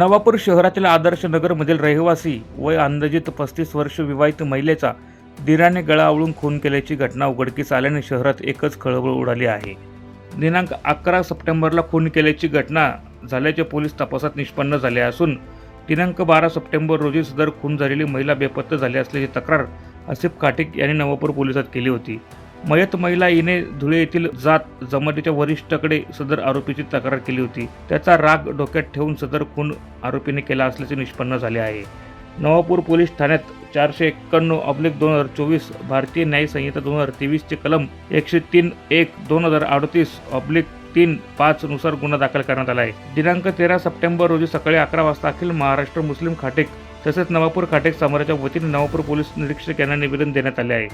नवापूर शहरातील आदर्श नगरमधील रहिवासी वय अंदाजित पस्तीस वर्ष विवाहित महिलेचा दिराने गळा आवळून खून केल्याची घटना उघडकीस आल्याने शहरात एकच खळबळ उडाली आहे. दिनांक अकरा सप्टेंबरला खून केल्याची घटना झाल्याचे पोलीस तपासात निष्पन्न झाले असून दिनांक बारा सप्टेंबर रोजी सदर खून झालेली महिला बेपत्ता झाली असल्याची तक्रार आसिफ काटिक यांनी नवापूर पोलिसात केली होती. मयत महिला हिने धुळे येथील जात जमातीच्या वरिष्ठाकडे सदर आरोपीची तक्रार केली होती. त्याचा राग डोक्यात ठेवून सदर खून आरोपीने केला असल्याचे निष्पन्न झाले आहे. नवापूर पोलीस ठाण्यात चारशे एक्क्याण्णव अब्लिक दोन हजार चोवीस भारतीय न्याय संहिता दोन हजार तेवीसचे कलम एकशे तीन एक दोन हजार अडतीस ऑब्लिक तीन पाच नुसार गुन्हा दाखल करण्यात आला आहे. दिनांक तेरा सप्टेंबर रोजी सकाळी अकरा वाजता अखिल महाराष्ट्र मुस्लिम खाटेक तसेच नवापूर खाटेक समाजाच्या वतीने नवापूर पोलीस निरीक्षक यांना निवेदन देण्यात आले आहे.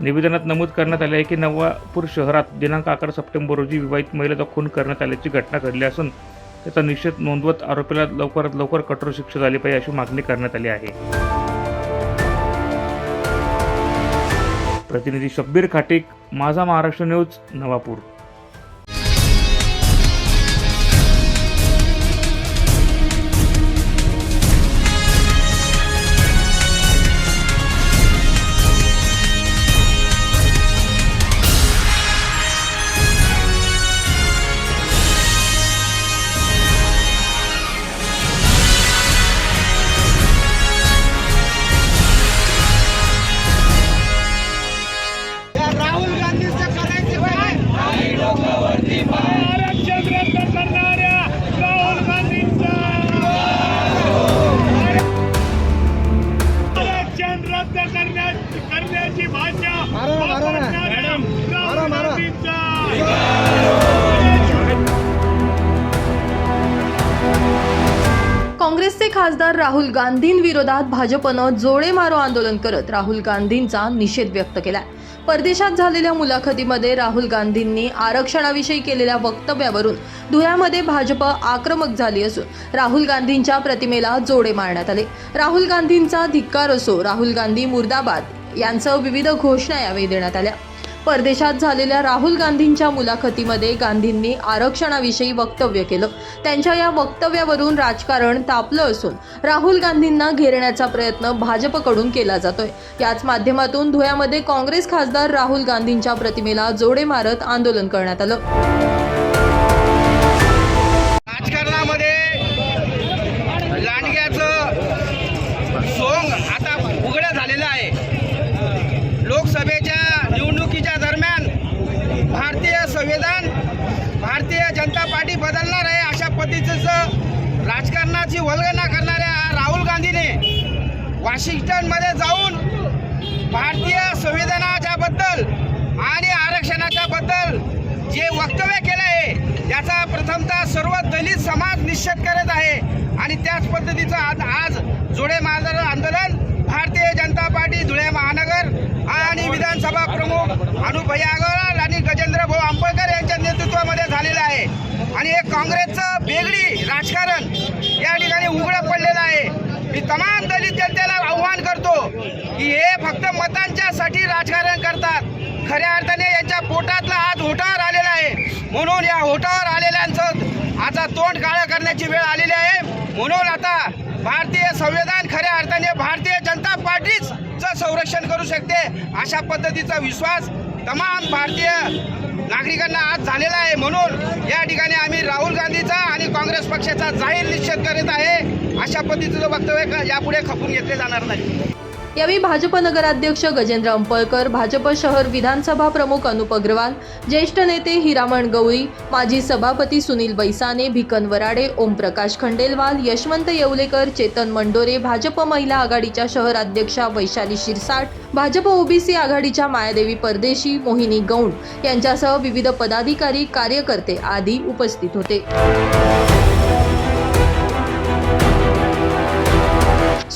निवेदनात नमूद करण्यात आले आहे की नवापूर शहरात दिनांक अकरा सप्टेंबर रोजी विवाहित महिलेचा खून करण्यात आल्याची घटना घडली असून त्याचा निषेध नोंदवत आरोपीला लवकरात लवकर कठोर शिक्षा झाली पाहिजे अशी मागणी करण्यात आली आहे. प्रतिनिधी शब्बीर खाटीक माझा महाराष्ट्र न्यूज नवापूर. राहुल गांधींविरोधात भाजपनं जोडे मारो आंदोलन करत राहुल गांधींचा निषेध व्यक्त केला परदेशात झालेल्या मुलाखतीमध्ये राहुल गांधींनी आरक्षणाविषयी केलेल्या वक्तव्यावरून धुळ्यामध्ये भाजप आक्रमक झाली असून राहुल गांधींच्या प्रतिमेला जोडे मारण्यात आले. राहुल गांधींचा धिक्कार असो राहुल गांधी मुर्दाबाद यांचं विविध घोषणा यावेळी देण्यात आल्या. परदेशात झालेल्या राहुल गांधींच्या मुलाखतीमध्ये गांधींनी आरक्षणाविषयी वक्तव्य केलं. त्यांच्या या वक्तव्यावरून राजकारण तापलं असून राहुल गांधींना घेरण्याचा प्रयत्न भाजपकडून केला जातोय. याच माध्यमातून धुळ्यामध्ये काँग्रेस खासदार राहुल गांधींच्या प्रतिमेला जोडे मारत आंदोलन करण्यात आलं. राजकारणामध्ये लांडग्याचं सोंग आता उघडं झालेलं आहे लोकसभेच्या निवडणुकीच्या दरम्यान भारतीय संविधान भारतीय जनता पार्टी बदलणार आहे अशा पद्धतीचं राजकारणाची वल्गना करणाऱ्या राहुल गांधीने वॉशिंग्टनमध्ये जाऊन भारतीय संविधानाच्या बद्दल आणि आरक्षणाच्या बद्दल जे वक्तव्य केलं आहे याचा प्रथमतः सर्व दलित समाज निश्चित करत आहे. आणि त्याच पद्धतीचं आज आज जोडे आंदोलन भारतीय जनता पार्टी धुळे महानगर आणि विधानसभा प्रमुख अनुभय अग्रवाल आणि गजेंद्र भाऊ आंबेडकर यांच्या नेतृत्वामध्ये झालेलं आहे. आणि हे काँग्रेसचं वेगळी राजकारण या ठिकाणी उघडं पडलेलं आहे. मी तमाम दलित जनतेला आव्हान करतो की हे फक्त मतांच्यासाठी राजकारण करतात. खऱ्या अर्थाने यांच्या पोटातला आज होटावर आलेला आहे. म्हणून या होटावर आलेल्यांचं आता तोंड काळं करण्याची वेळ आलेली आहे. म्हणून आता भारतीय संविधान खऱ्या अर्थाने भारतीय जनता पार्टीच संरक्षण करू शकते अशा पद्धतीचा विश्वास तमाम भारतीय नागरिकांना आज झालेला आहे. म्हणून या ठिकाणी आम्ही राहुल गांधीचा आणि काँग्रेस पक्षाचा जाहीर निषेध करीत आहे. अशा पद्धतीचं वक्तव्य यापुढे खपून घेतले जाणार नाही. यावेळी भाजप नगराध्यक्ष गजेंद्र अंपळकर भाजप शहर विधानसभा प्रमुख अनुप अग्रवाल ज्येष्ठ नेते हिरामण गवळी माजी सभापती सुनील बैसाने भिकन वराडे ओमप्रकाश खंडेलवाल यशवंत येवलेकर चेतन मंडोरे भाजप महिला आघाडीच्या शहराध्यक्षा वैशाली शिरसाट भाजप ओबीसी आघाडीच्या मायादेवी परदेशी मोहिनी गौंड यांच्यासह विविध पदाधिकारी कार्यकर्ते आदी उपस्थित होते.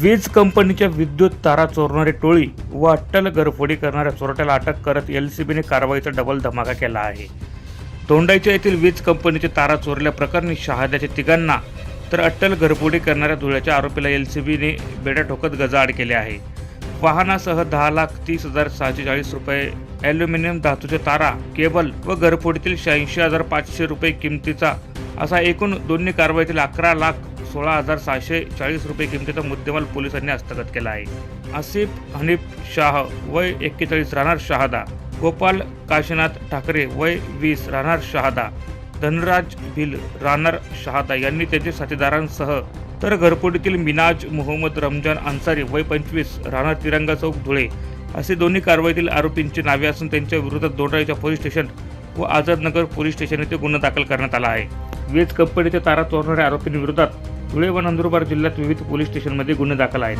वीज कंपनीच्या विद्युत तारा चोरणारी टोळी व अट्टल घरफोडी करणाऱ्या चोरट्याला अटक करत एल सी बीने कारवाईचा डबल धमाका केला आहे. तोंडाईच्या येथील वीज कंपनीचे तारा चोरल्या प्रकरणी शहाद्याच्या तिघांना तर अट्टल घरफोडी करणाऱ्या धुळ्याच्या आरोपीला एल सी बीने बेड्या ठोकत गजाआड केले आहे. वाहनासह दहा लाख तीस हजार सहाशे चाळीस रुपये ॲल्युमिनियम धातूचे तारा केबल व घरफोडीतील शहाऐंशी हजार पाचशे रुपये किमतीचा असा एकूण दोन्ही कारवाईतील अकरा लाख सोळा हजार सहाशे चाळीस रुपये किमतीचा मुद्देमाल पोलिसांनी हस्तगत केला आहे. आसिफ हनीफ शाह वय एक्केचाळीस राहणार शहादा. गोपाल काशीनाथ ठाकरे वय वीस राहणार शहादा. धनराज भिल राहणार शहादा यांनी त्यांच्या साथीदारांसह तर घरपोटीतील मिनाज मोहम्मद रमजान अन्सारी वय पंचवीस राहणार तिरंगा चौक धुळे असे दोन्ही कारवाईतील आरोपींची नावे असून त्यांच्या विरोधात दोंडाईच्या पोलीस स्टेशन व आझादनगर पोलीस स्टेशन येथे गुन्हा दाखल करण्यात आला आहे. वीज कंपनीच्या तारा चोरणाऱ्या आरोपींविरोधात धुळे व नंदुरबार जिल्ह्यात विविध पोलीस स्टेशनमध्ये गुन्हे दाखल आहेत.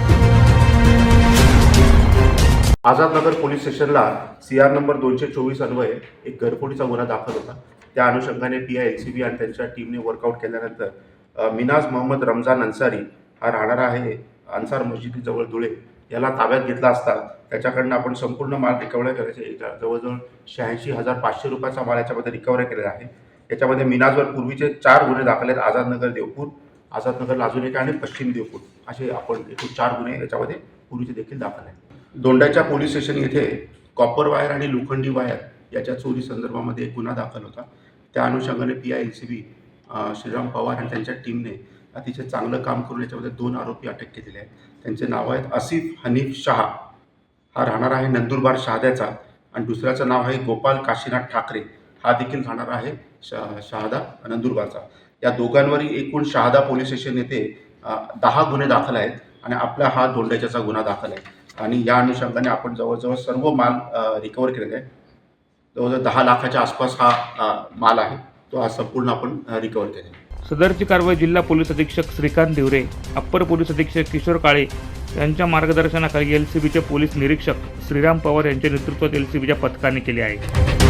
आझादनगर पोलीस स्टेशनला सी आर नंबर दोनशे चोवीस अन्वये एक घरफोडीचा गुन्हा दाखल होता. त्या अनुषंगाने P I L C B आणि त्यांच्या टीमने वर्कआउट केल्यानंतर मिनाज मोहम्मद रमजान अन्सारी हा राहणारा आहे अन्सार मस्जिदीजवळ धुळे याला ताब्यात घेतला असता त्याच्याकडनं आपण संपूर्ण माल रिकव्हर करायचे जवळजवळ शहाऐंशी हजार पाचशे रुपयाचा माल याच्यामध्ये रिकव्हर केलेला आहे. याच्यामध्ये मिनाजवर पूर्वीचे चार गुन्हे दाखल आहेत आझादनगर देवपूर आझादनगरला अजून एक आणि पश्चिम देवपूर असे आपण एकूण चार गुन्हे याच्यामध्ये पूर्वीचे देखील दाखल आहेत. दोंडाच्या पोलीस स्टेशन येथे कॉपर वायर आणि लोखंडी वायर याच्या चोरी संदर्भामध्ये एक गुन्हा दाखल होता. त्या अनुषंगाने P I L C B Shriram Pawar आणि त्यांच्या टीमने अतिशय चांगलं काम करून याच्यामध्ये दोन आरोपी अटक केलेले आहेत. त्यांचे नाव आहेत आसिफ हनीफ शहा. हा राहणार आहे नंदुरबार शहाद्याचा आणि दुसऱ्याचं नाव आहे गोपाल काशीनाथ ठाकरे. हा देखील राहणार आहे श शहादा नंदुरबारचा. या दोघांवरही एकूण शहादा पोलीस स्टेशन येथे दहा गुन्हे दाखल आहेत आणि आपला हा दोंडाच्याचा गुन्हा दाखल आहे. आणि या अनुषंगाने आपण जवळजवळ सर्व माल रिकवर केलेला आहे. जवळजवळ दहा लाखाच्या आसपास हा माल आहे. तो हा संपूर्ण आपण रिकवर केलेला आहे. सदरची कारवाई जिल्हा पोलीस अधीक्षक श्रीकांत देवरे अप्पर पोलीस अधीक्षक किशोर काळे यांच्या मार्गदर्शनाखाली एल सी बीचे पोलीस निरीक्षक श्रीराम पवार यांच्या नेतृत्वात एल सी बीच्या पथकाने केले आहे.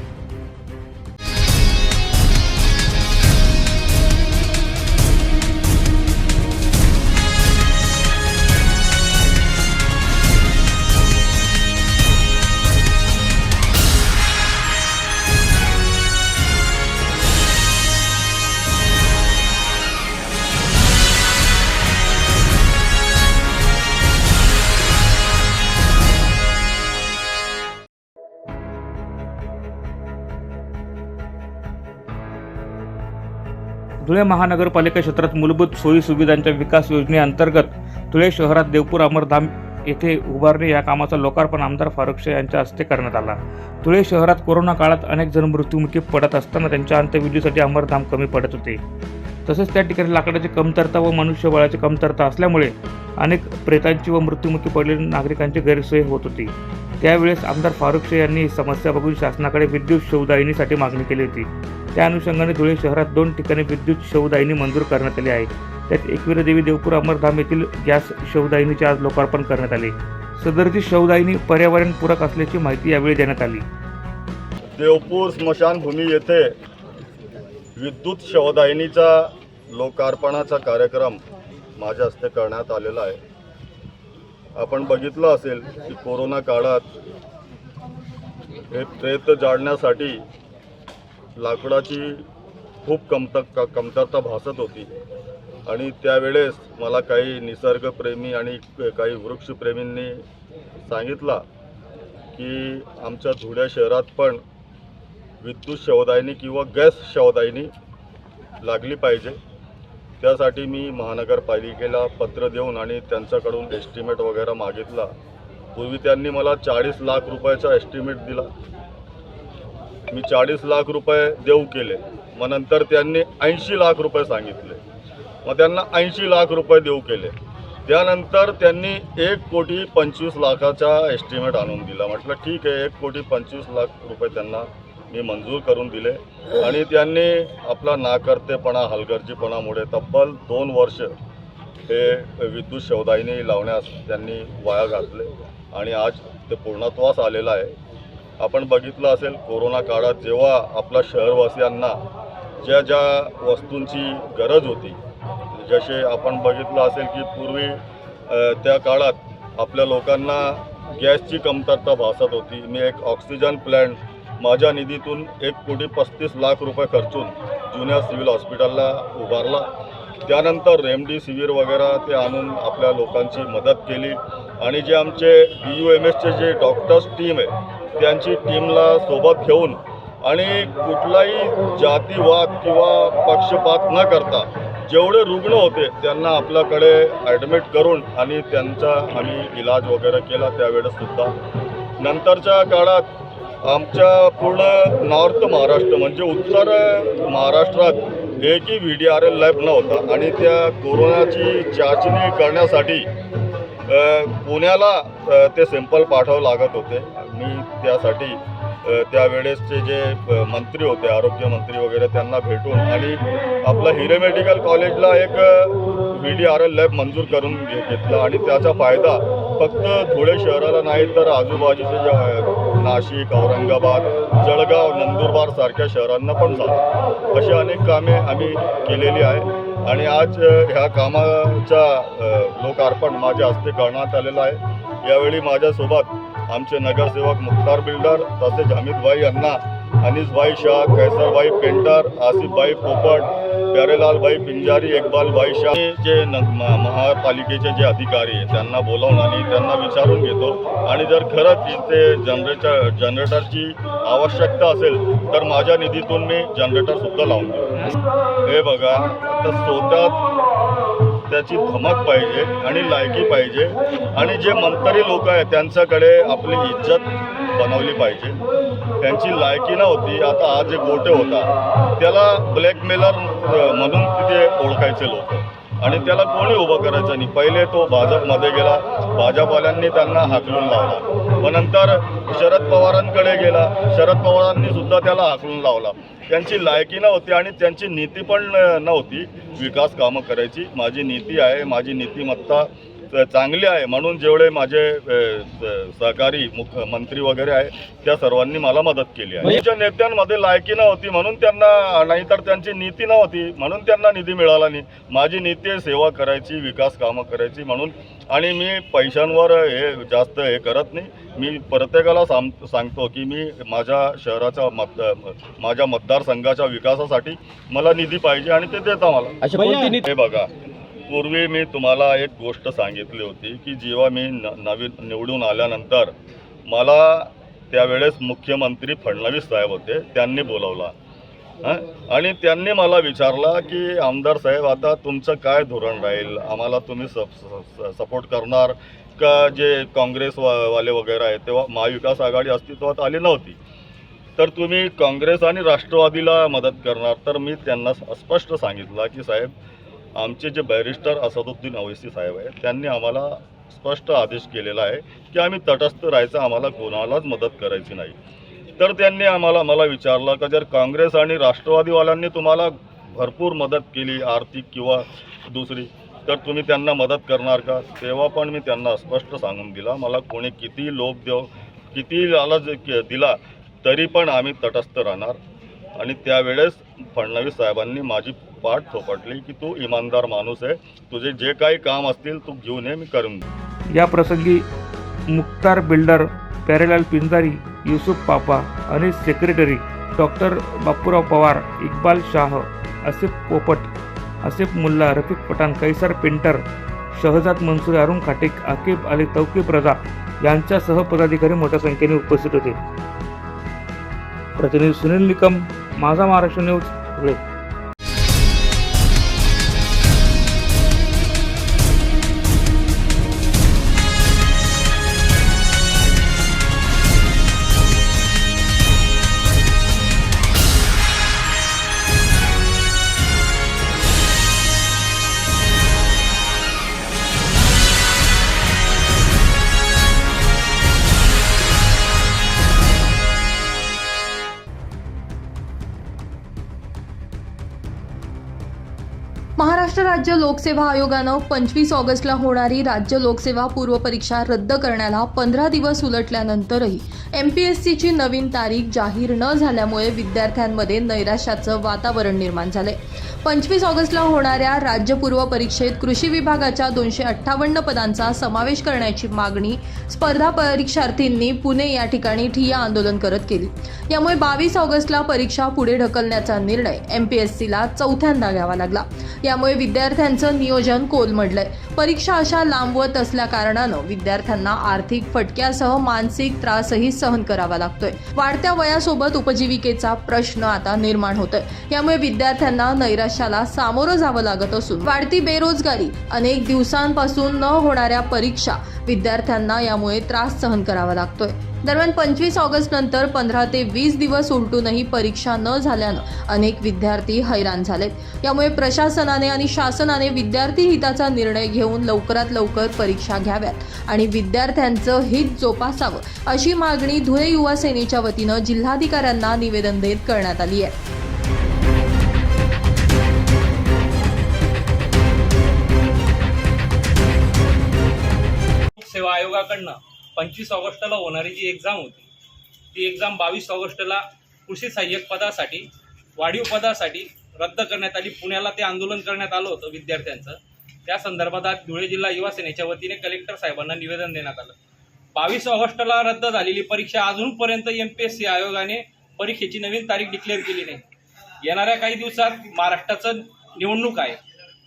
धुळे महानगरपालिका क्षेत्रात मूलभूत सोयी सुविधांच्या विकास योजनेअंतर्गत धुळे शहरात देवपूर अमरधाम येथे उभारणी या कामाचं लोकार्पण आमदार फारुख शाह यांच्या हस्ते करण्यात आला. धुळे शहरात कोरोना काळात अनेक जण मृत्युमुखी पडत असताना त्यांच्या अंत्यविधीसाठी अमरधाम कमी पडत होते. तसेच त्या ठिकाणी लाकडाची कमतरता व मनुष्यबळाची कमतरता असल्यामुळे अनेक प्रेतांची व मृत्युमुखी पडलेल्या नागरिकांची गैरसोय होत होती. त्यावेळेस आमदार फारुख शाह यांनी समस्या बघून शासनाकडे विद्युत शोधायनीसाठी मागणी केली होती. त्या अनुषंगाने धुळे शहरात दोन ठिकाणी विद्युत शवदायिनी मंजूर करण्यात आली आहे. त्यात एकवीरदेवी देवपूर अमरधाम येथील गॅस शवदायिनीचे आज लोकार्पण करण्यात आले. सदरची शवदायिनी पर्यावरणपूरक असल्याची माहिती यावेळी देण्यात आली. देवपूर स्मशानभूमी येथे विद्युत शवदायिनीचा लोकार्पणाचा कार्यक्रम माझ्या हस्ते करण्यात आलेला आहे. आपण बघितलं असेल की कोरोना काळात हे प्रेत जाळण्यासाठी लाकडाची खूप कमत का कमतरता भासत होती. आणि त्यावेळेस मला काही निसर्गप्रेमी आणि काही वृक्षप्रेमींनी सांगितला की आमच्या धुळ्या शहरात पण विद्युत शवदायनी किंवा गॅस शवदायनी लागली पाहिजे. त्यासाठी मी महानगरपालिकेला पत्र देऊन आणि त्यांच्याकडून एस्टिमेट वगैरे मागितला. पूर्वी त्यांनी मला चाळीस लाख रुपयाचा एस्टिमेट दिला. मी चाळीस लाख रुपये देऊ केले. मग नंतर त्यांनी ऐंशी लाख रुपये सांगितले. मग त्यांना ऐंशी लाख रुपये देऊ केले. त्यानंतर त्यांनी एक कोटी पंचवीस लाखाचा एस्टिमेट आणून दिला. म्हटलं ठीक आहे एक कोटी पंचवीस लाख रुपये त्यांना मी मंजूर करून दिले. आणि त्यांनी आपला नाकर्तेपणा हलगर्जीपणामुळे तब्बल दोन वर्ष हे विद्युत शवदायिनी लावण्यास त्यांनी वाया घातले. आणि आज ते पूर्णत्वास आलेलं आहे. आपण बघितलं असेल कोरोना काळात जेव्हा आपल्या शहरवासियांना ज्या ज्या वस्तूंची गरज होती जसे आपण बघितलं असेल की पूर्वी त्या काळात आपल्या लोकांना गॅसची कमतरता भासत होती. मी एक ऑक्सिजन प्लॅन्ट माझ्या निधीतून एक कोटी पस्तीस लाख रुपये खर्चून जुन्या सिव्हिल हॉस्पिटलला उभारला. त्यानंतर रेमडेसिवीर वगैरे ते आणून आपल्या लोकांची मदत केली. आणि जे आमचे बी यू एम एसचे जे डॉक्टर्स टीम आहे त्यांची टीमला सोबत घेऊन आणि कुठलाही जातीवाद किंवा पक्षपात न करता जेवढे रुग्ण होते त्यांना आपल्याकडे ॲडमिट करून आणि त्यांचा आम्ही इलाज वगैरे केला त्यावेळेससुद्धा नंतरच्या काळात आमच्या पूर्ण नॉर्थ महाराष्ट्र म्हणजे उत्तर महाराष्ट्रात एकही V D R L lab नव्हता आणि त्या कोरोनाची चाचणी करण्यासाठी पुण्याला ते सॅम्पल पाठवावं लागत होते. मी त्यासाठी त्यावेळेसचे जे मंत्री होते आरोग्यमंत्री वगैरे त्यांना भेटून आणि आपलं हिरे मेडिकल कॉलेजला एक V D R L lab मंजूर करून घे- घेतला. आणि त्याचा फायदा फक्त धुळे शहराला नाही तर आजूबाजूचे जे आहेत नाशिक औरंगाबाद जळगाव नंदुरबार सारख्या शहरांना पण झाला अशी अनेक कामे आम्ही केलेली आहे. आणि आज ह्या कामाचा लोकार्पण माझ्या हस्ते करण्यात आलेलं आहे. यावेळी माझ्यासोबत आमचे नगरसेवक मुख्तार बिल्डर तसेच हमीदभाई यांना अनिसभाई शाह कैसरभाई पेंटर आसिफभाई पोपट प्यारेलालभाई पिंजारी इकबालभाई शाह जे न महापालिकेचे जे अधिकारी आहे त्यांना बोलावून आणि त्यांना विचारून घेतो. आणि जर खरंच इथे जनरेटर जनरेटरची आवश्यकता असेल तर माझ्या निधीतून मी जनरेटरसुद्धा लावून हे बघा तर स्वतः त्याची धमक पाहिजे आणि लायकी पाहिजे. आणि जे मंत्री लोक आहेत त्यांच्याकडे आपली इज्जत बनवली पाहिजे. त्यांची लायकी नव्हती. आता हा जे गोटे होता त्याला ब्लॅकमेलर म्हणून तिथे ओळखायचे लोक. आणि त्याला कोणी उभं करायचं नाही. पहिले तो भाजपमध्ये गेला. भाजपवाल्यांनी त्यांना हाकलून लावला. मग नंतर शरद पवारांकडे गेला. शरद पवारांनी सुद्धा त्याला हाकलून लावला. त्यांची लायकी नव्हती आणि त्यांची नीती पण नव्हती. विकास कामं करायची. माझी नीती आहे. माझी नीतिमत्ता चांगली आहे. म्हणून जेवढे माझे सहकारी मुख्य मंत्री वगैरे आहे त्या सर्वांनी मला मदत केली आहे. त्यांच्या नेत्यांमध्ये लायकी नव्हती म्हणून त्यांना नाहीतर त्यांची नीती नव्हती म्हणून त्यांना निधी मिळाला नाही. माझी नीती आहे सेवा करायची विकास कामं करायची म्हणून. आणि मी पैशांवर हे जास्त हे करत नाही. मी प्रत्येकाला सांग सांगतो की मी माझ्या शहराच्या मत माझ्या मतदारसंघाच्या विकासासाठी मला निधी पाहिजे आणि ते देता मला. नीती हे बघा. पूर्वी मी तुम्हाला एक गोष्ट सांगितली होती की जेव्हा मी न नवीन निवडून आल्यानंतर मला त्यावेळेस मुख्यमंत्री फडणवीस साहेब होते त्यांनी बोलवला. आणि त्यांनी मला विचारला की आमदार साहेब आता तुमचं काय धोरण राहील? आम्हाला तुम्ही सप सपोर्ट करणार का? जे काँग्रेस वा वाले वगैरे आहेत तेव्हा महाविकास आघाडी अस्तित्वात आली नव्हती. तर तुम्ही काँग्रेस आणि राष्ट्रवादीला मदत करणार. तर मी त्यांना स्पष्ट सांगितलं की साहेब आमचे जे बॅरिस्टर असदुद्दीन अवैसी साहेब आहेत त्यांनी आम्हाला स्पष्ट आदेश केलेला आहे की आम्ही तटस्थ राहायचं आम्हाला कोणालाच मदत करायची नाही. तर त्यांनी आम्हाला मला विचारलं का जर काँग्रेस आणि राष्ट्रवादीवाल्यांनी तुम्हाला भरपूर मदत केली आर्थिक किंवा दुसरी तर तुम्ही त्यांना मदत करणार का? तेव्हा पण मी त्यांना स्पष्ट सांगून दिला मला कोणी किती लोभ देव किती लालच के- दिला तरी पण आम्ही तटस्थ राहणार. आणि त्यावेळेस फडणवीस साहेबांनी माझी पाठ थोपटली की तू इमानदार माणूस आहे. तुझे जे काही काम असतील तू घेऊन ये मी करून या प्रसंगी मुक्तार बिल्डर प्यारेलाल पिंजारी युसुफ पापा आणि secretary doctor Bapurao Pawar Iqbal Shah Asif Popat Asif Mulla Rafiq Pathan Kaiser Painter Shahzad Mansuri Arun Khatek Aqib Ali Taukib Raza यांच्यासह पदाधिकारी मोठ्या संख्येने उपस्थित होते. प्रतिनिधी सुनील निकम माझा महाराष्ट्र न्यूज धुळे. लोकसेवा आयोगानं पंचवीस ऑगस्टला होणारी राज्य लोकसेवा पूर्व परीक्षा रद्द करण्याला पंधरा दिवस उलटल्यानंतरही एम पी एस सीची नवीन तारीख जाहीर न झाल्यामुळे विद्यार्थ्यांमध्ये नैराश्याचं वातावरण निर्माण झालंय. पंचवीस ऑगस्टला होणाऱ्या राज्य पूर्व परीक्षेत कृषी विभागाच्या दोनशे अठ्ठावन्न पदांचा समावेश करण्याची मागणी स्पर्धा परीक्षार्थींनी पुणे या ठिकाणी ठिय्या आंदोलन करत केली. यामुळे बावीस ऑगस्टला परीक्षा पुढे ढकलण्याचा निर्णय एम पी एस सीला चौथ्यांदा घ्यावा लागला. यामुळे विद्यार्थ्यांचं नियोजन कोलमडलंय. परीक्षा अशा लांबवत असल्या कारणानं विद्यार्थ्यांना आर्थिक फटक्यासह मानसिक त्रासही सहन करावा लागतोय. वाढत्या वयासोबत उपजीविकेचा प्रश्न आता निर्माण होतोय. यामुळे विद्यार्थ्यांना नैराश्याला सामोरं जावं लागत असून वाढती बेरोजगारी अनेक दिवसांपासून न होणाऱ्या परीक्षा विद्यार्थ्यांना यामुळे त्रास सहन करावा लागतोय. दरम्यान पंचवीस ऑगस्ट नंतर पंधरा ते वीस दिवस उलटूनही परीक्षा न झाल्यानं अनेक विद्यार्थी हैराण झालेत. यामुळे प्रशासनाने आणि शासनाने विद्यार्थी हिताचा निर्णय घेऊन लवकरात लवकर परीक्षा घ्याव्यात आणि विद्यार्थ्यांचं हित जोपासावं अशी मागणी धुळे युवा सेनेच्या वतीनं जिल्हाधिकाऱ्यांना निवेदन देत करण्यात आली आहे. सेवा आयोगाकडनं पंचवीस ऑगस्टला होणारी जी एक्झाम होती ती एक्झाम बावीस ऑगस्टला कृषी सहाय्यक पदासाठी वाढीव पदासाठी रद्द करण्यात आली. पुण्याला ते आंदोलन करण्यात आलं होतं विद्यार्थ्यांचं. त्या संदर्भात आज धुळे जिल्हा युवा सेनेच्या वतीने कलेक्टर साहेबांना निवेदन देण्यात आलं. बावीस ऑगस्टला रद्द झालेली परीक्षा अजूनपर्यंत एम पी एस सी आयोगाने परीक्षेची नवीन तारीख डिक्लेअर केली नाही. येणाऱ्या काही दिवसात महाराष्ट्राचं निवडणूक आहे.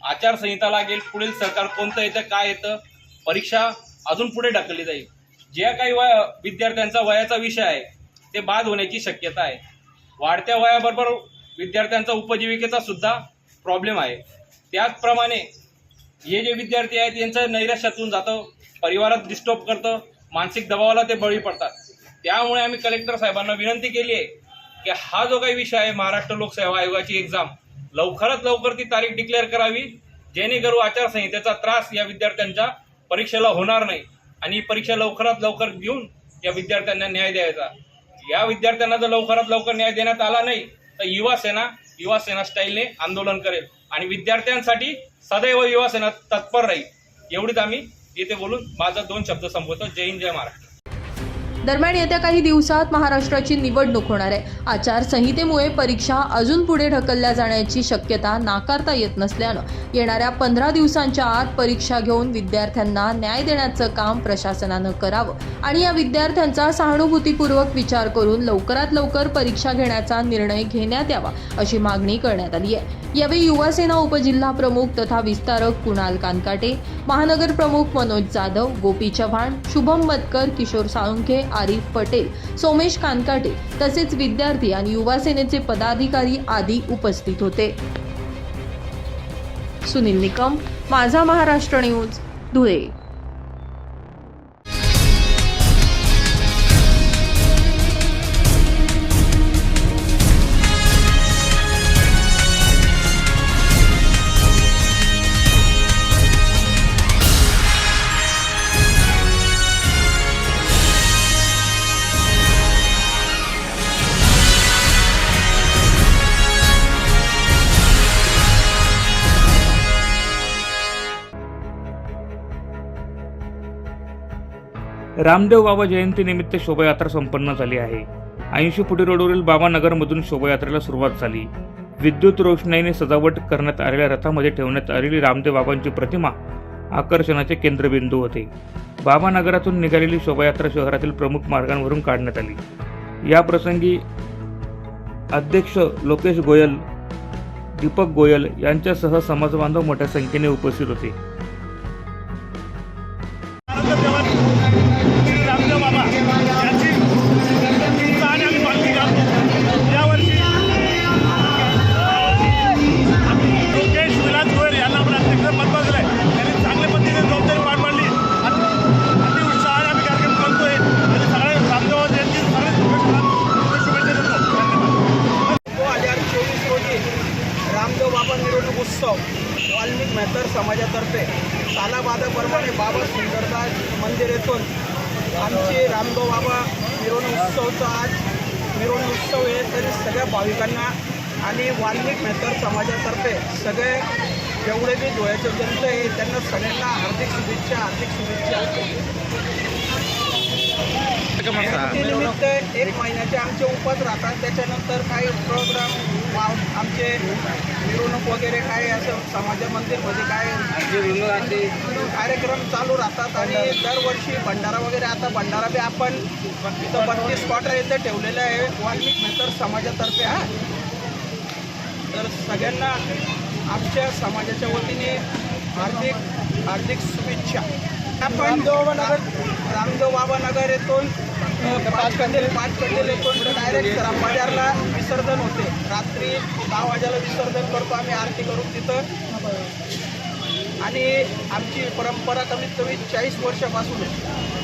आचारसंहिता लागेल. पुढील सरकार कोणतं येतं काय येतं? परीक्षा अजून पुढे ढकलली जाईल. ज्या काही वया विद्यार्थ्यांचा वयाचा विषय आहे ते बाद होण्याची शक्यता आहे. वाढत्या वयाबरोबर विद्यार्थ्यांचा उपजीविकेचा सुद्धा प्रॉब्लेम आहे. त्याचप्रमाणे हे जे विद्यार्थी आहेत यांचं नैराश्यातून जातं परिवारात डिस्टर्ब करतं मानसिक दबावाला ते बळी पडतात. त्यामुळे आम्ही कलेक्टर साहेबांना विनंती केली आहे की हा जो काही विषय आहे महाराष्ट्र लोकसेवा आयोगाची एक्झाम लवकरात लवकर ती तारीख डिक्लेअर करावी जेणेकरून आचारसंहितेचा त्रास या विद्यार्थ्यांच्या परीक्षेला होणार नाही. आणि परीक्षा लवकरात लवकर घेऊन या विद्यार्थ्यांना न्याय द्यायचा. या विद्यार्थ्यांना जर लवकरात लवकर न्याय देण्यात आला नाही तर युवा सेना युवा सेना स्टाईलने आंदोलन करेल. आणि विद्यार्थ्यांसाठी सदैव युवा सेना तत्पर राहील. एवढीच आम्ही येथे बोलून माझा दोन शब्द संपवतो. जय हिंद जय महाराष्ट्र. दरम्यान येत्या काही दिवसात महाराष्ट्राची निवडणूक होणार आहे. आचारसंहितेमुळे परीक्षा अजून पुढे ढकलल्या जाण्याची शक्यता नाकारता येत नसल्यानं येणाऱ्या पंधरा दिवसांच्या आत परीक्षा घेऊन विद्यार्थ्यांना न्याय देण्याचं काम प्रशासनानं करावं आणि या विद्यार्थ्यांचा सहानुभूतीपूर्वक विचार करून लवकरात लवकर परीक्षा घेण्याचा निर्णय घेण्यात यावा अशी मागणी करण्यात आली आहे. यावेळी युवासेना उपजिल्हा प्रमुख तथा विस्तारक कुणाल कानकाटे महानगर प्रमुख मनोज जाधव गोपी चव्हाण शुभम मतकर किशोर साळुंखे आरिफ पटेल सोमेश कानकाटे तसेच विद्यार्थी आणि युवा सेनेचे पदाधिकारी आदी उपस्थित होते. सुनील निकम माझा महाराष्ट्र न्यूज धुळे. रामदेव बाबा जयंतीनिमित्त शोभायात्रा संपन्न झाली आहे. ऐंशी फुटी रोडवरील बाबा नगरमधून शोभायात्रेला सुरुवात झाली. विद्युत रोषणाईने सजावट करण्यात आलेल्या रथामध्ये ठेवण्यात आलेली रामदेव बाबांची प्रतिमा आकर्षणाचे केंद्रबिंदू होते. बाबा नगरातून निघालेली शोभायात्रा शहरातील प्रमुख मार्गांवरून काढण्यात आली. या प्रसंगी अध्यक्ष लोकेश गोयल दीपक गोयल यांच्यासह समाजबांधव मोठ्या संख्येने उपस्थित होते. उत्सवचा आज. मिरवणूक उत्सव आहे तरी सगळ्या भाविकांना आणि वाल्मिक मेहतर समाजातर्फे सगळे जेवढे बी धुळ्याचे जनता आहे त्यांना सगळ्यांना हार्दिक शुभेच्छा हार्दिक शुभेच्छा. निमित्त एक महिन्याचे आमचे उपास राहतात. त्याच्यानंतर काही प्रोग्राम आमचे मिरवणूक वगैरे काय असं समाज मंदिरमध्ये काय कार्यक्रम चालू राहतात आणि दरवर्षी भंडारा वगैरे आता भंडारा बी आपण इथं बत्तीस स्पॉट इथं ठेवलेलं आहे. वाल्मिक मेहतर समाजातर्फे हा. तर सगळ्यांना आमच्या समाजाच्या वतीने हार्दिक हार्दिक शुभेच्छा. आपण नगर रामदेव बाबा नगर येथून पाच कंदेल पाच कंदेल येथून डायरेक्ट बाजारला विसर्जन होते. रात्री दहा वाजेला विसर्जन करतो आम्ही आरती करून तिथं. आणि आमची परंपरा कमीत कमी चाळीस वर्षापासून आहे.